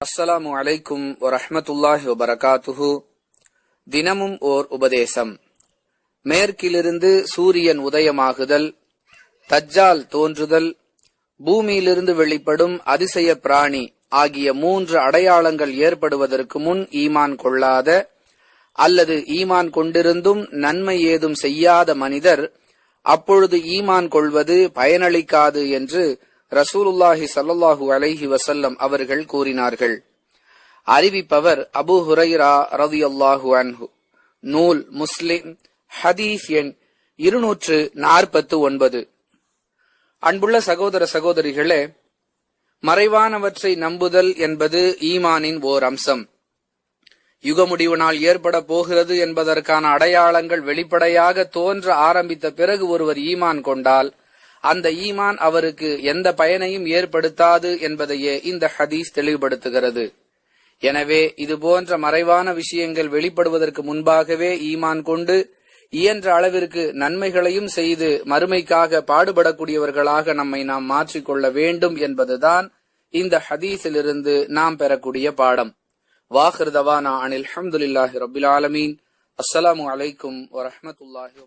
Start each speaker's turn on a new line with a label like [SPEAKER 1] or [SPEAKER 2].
[SPEAKER 1] அஸ்ஸலாமு அலைக்கும் வரஹமத்துல்லாஹி வபரகாத்துஹு தினமும் ஓர் உபதேசம். மேற்கிலிருந்து சூரியன் உதயமாகுதல் தஜ்ஜால் தோன்றுதல் பூமியிலிருந்து வெளிப்படும் அதிசய பிராணி ஆகிய மூன்று அடையாளங்கள் ஏற்படுவதற்கு முன் ஈமான் கொள்ளாத அல்லது ஈமான் கொண்டிருந்தும் நன்மை ஏதும் செய்யாத மனிதர் அப்பொழுது ஈமான் கொள்வது பயனளிக்காது என்று ரசூலுல்லாஹி ஸல்லல்லாஹு அலைஹி வசல்லம் அவர்கள் கூறினார்கள். அறிவிப்பவர் அபு ஹுரைரா ரலியல்லாஹு அன்ஹு. நூல் முஸ்லிம் ஹதீஸ் எண் இருநூற்று நாற்பத்து ஒன்பது. அன்புள்ள சகோதர சகோதரிகளே மறைவானவற்றை நம்புதல் என்பது ஈமானின் ஓர் அம்சம். யுக முடிவு நாள் ஏற்பட போகிறது என்பதற்கான அடையாளங்கள் வெளிப்படையாக தோன்ற ஆரம்பித்த பிறகு ஒருவர் ஈமான் கொண்டால் அந்த ஈமான் அவருக்கு எந்த பயனையும் ஏற்படுத்தாது என்பதையே இந்த ஹதீஸ் தெளிவுபடுத்துகிறது. எனவே இது போன்ற மறைவான விஷயங்கள் வெளிப்படுவதற்கு முன்பாகவே ஈமான் கொண்டு இயன்ற அளவிற்கு நன்மைகளையும் செய்து மறுமைக்காக பாடுபடக்கூடியவர்களாக நம்மை நாம் மாற்றிக்கொள்ள வேண்டும் என்பதுதான் இந்த ஹதீஸிலிருந்து நாம் பெறக்கூடிய பாடம். வாஹிருதவானா அனில் அஹமதுல்லாஹி ரபில் ஆலமீன். அஸ்ஸலாமு அலைக்கும் வரஹமத்துல்லாஹி